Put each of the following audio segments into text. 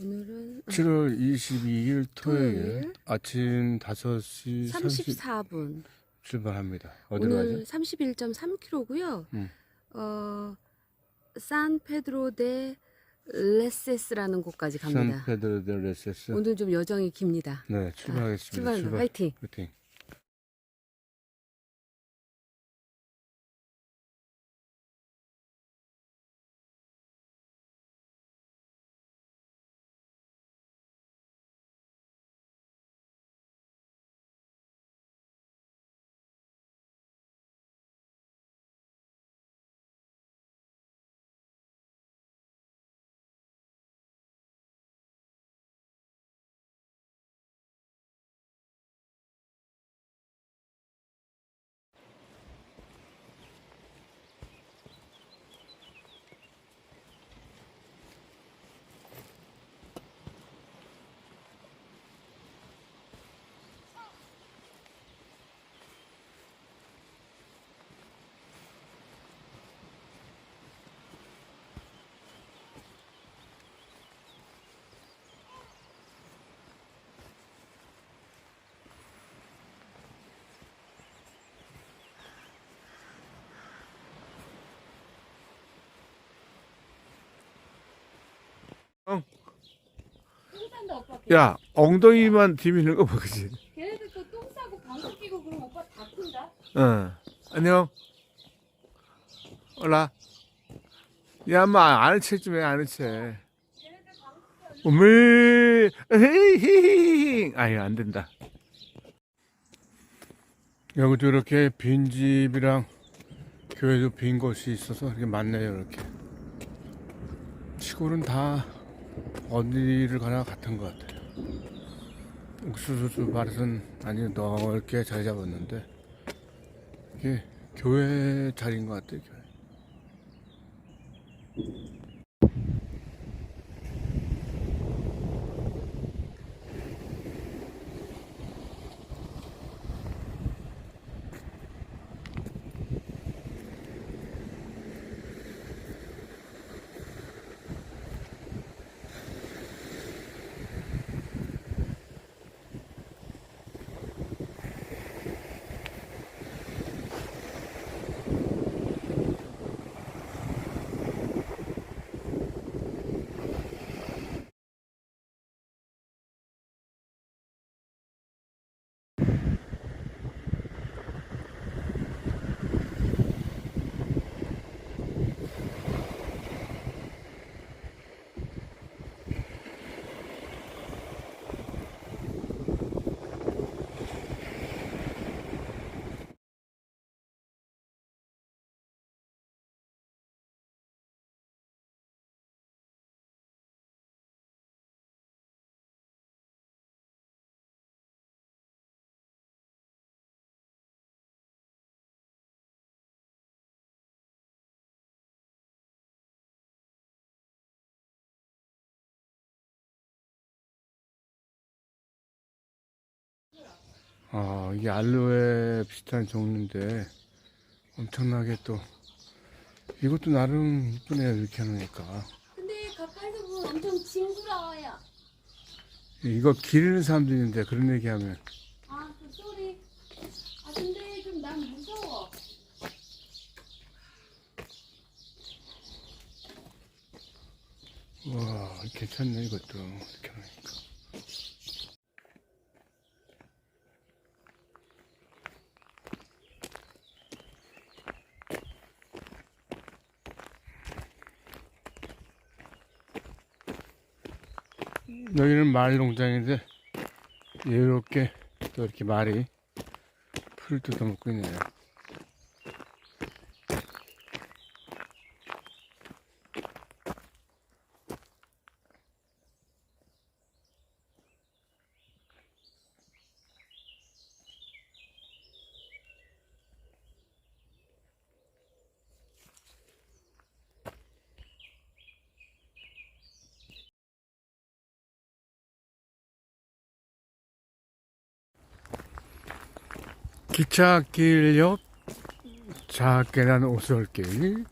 오늘은 7월 22일 토요일 토요일. 아침 5시 30 34분. 출발합니다. 어디로 오늘 가죠? 31.3km고요. 음. 어, 산페드로 데 레세스라는 곳까지 갑니다. 산페드로 델 레세스. 오늘 좀 여정이 깁니다. 네, 출발하겠습니다. 아, 출발, 화이팅. 화이팅. 똥싼다 오빠. 야, 엉덩이만 디미는 거 보지. 걔네들 또똥 싸고 방귀 끼고 그럼 오빠 다 큰다. 응. 안녕. 올라. 야, 엄마, 아는 척좀 해, 아는 척. 오물, 히히히. 아유, 안 된다. 여기도 이렇게 빈 집이랑 교회도 빈 곳이 있어서 이렇게 많네요, 이렇게. 시골은 다 어디를 가나 같은 것 같아요. 옥수수 밭은 아니 넓게 자리 잡았는데 이게 교회 자리인 것 같아요. 교회. 아, 이게 알로에 비슷한 종류인데 엄청나게 또 이것도 나름 이쁘네요 이렇게 하니까 근데 가까이서 보면 엄청 징그러워요. 이거 기르는 사람도 있는데 그런 얘기하면 아, 그 소리. 아, 근데 좀 난 무서워. 와 괜찮네 이것도 이렇게 하니까 여기는 말 농장인데 이렇게 또 이렇게 말이 풀을 뜯어먹고 있네요. 기차길역 작게 난 오솔길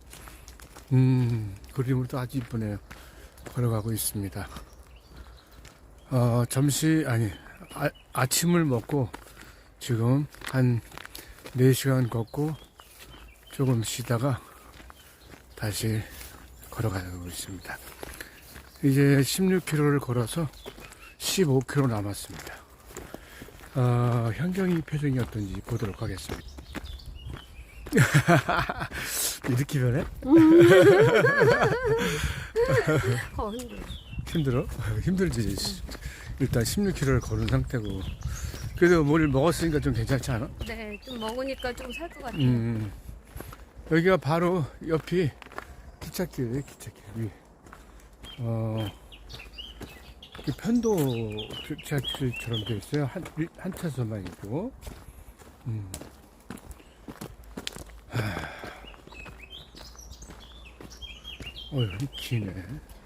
음 그림으로도 아주 이쁘네요 걸어가고 있습니다 어, 점심, 아니, 아, 아침을 먹고 지금 한 4시간 걷고 조금 쉬다가 다시 걸어가고 있습니다. 이제 16km를 걸어서 15km 남았습니다. 어, 현경이 표정이 어떤지 보도록 하겠습니다. 이렇게 변해? 어, 힘들어. 힘들어? 힘들지. 일단 16km를 걸은 상태고. 그래도 뭘 먹었으니까 좀 괜찮지 않아? 네, 좀 먹으니까 좀 살 것 같아요. 음. 여기가 바로 옆이 기찻길이에요, 기찻길. 위. 어, 이 편도 기찻길처럼 되어 있어요. 한, 일- 한 차선만 있고. 음. 하... 어휴, 기네.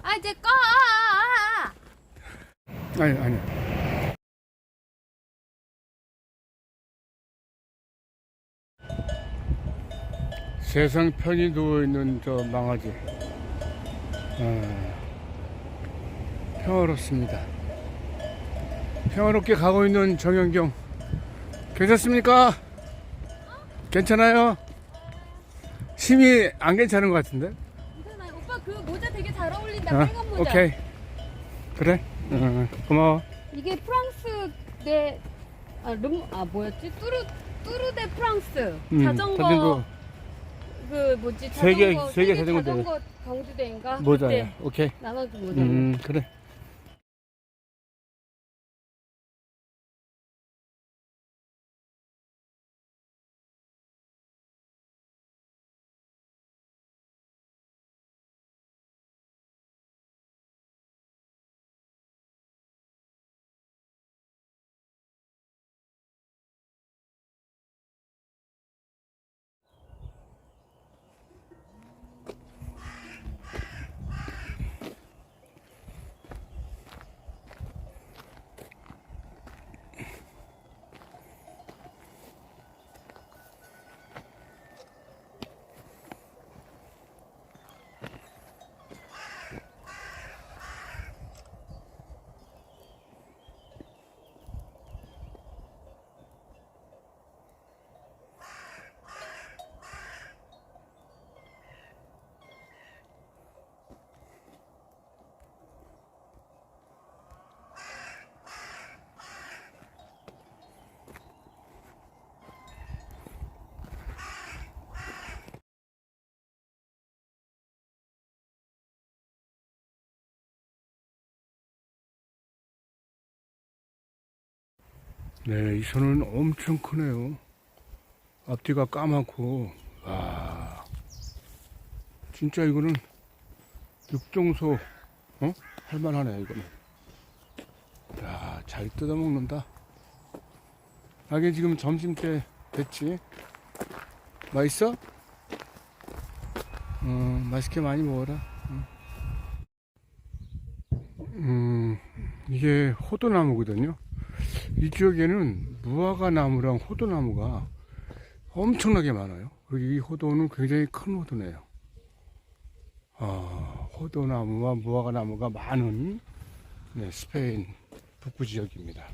아, 이제 꺼! 아니, 아니. 세상 편히 누워있는 저 망아지. 아, 평화롭습니다. 평화롭게 가고 있는 정현경. 괜찮습니까? 괜찮아요? 힘이 안 괜찮은 것 같은데? 괜찮아요. 오빠 그 모자 되게 잘 어울린다. 어, 빨간 모자. 오케이. 그래? 어, 고마워. 이게 프랑스 내 아, 름, 아 뭐였지? 뚜르 뚜르데 프랑스 음, 자전거 자전거 그 뭐지? 세계- 자전거 세계 자전거 대회. 자전거 경주대인가? 모자야. 그때 오케이. 나눠준 모자. 음, 그래. 네, 이 손은 엄청 크네요. 앞뒤가 까맣고, 와. 진짜 이거는 육종소, 어? 할만하네, 이거는. 야, 잘 뜯어먹는다. 하긴 지금 점심 때 됐지? 맛있어? 어, 맛있게 많이 먹어라. 응. 음, 이게 호도나무거든요. 이 지역에는 무화과 나무랑 호도나무가 엄청나게 많아요. 그리고 이 호도는 굉장히 큰 호도네요. 아, 호도나무와 무화과 나무가 많은 네, 스페인 북부 지역입니다.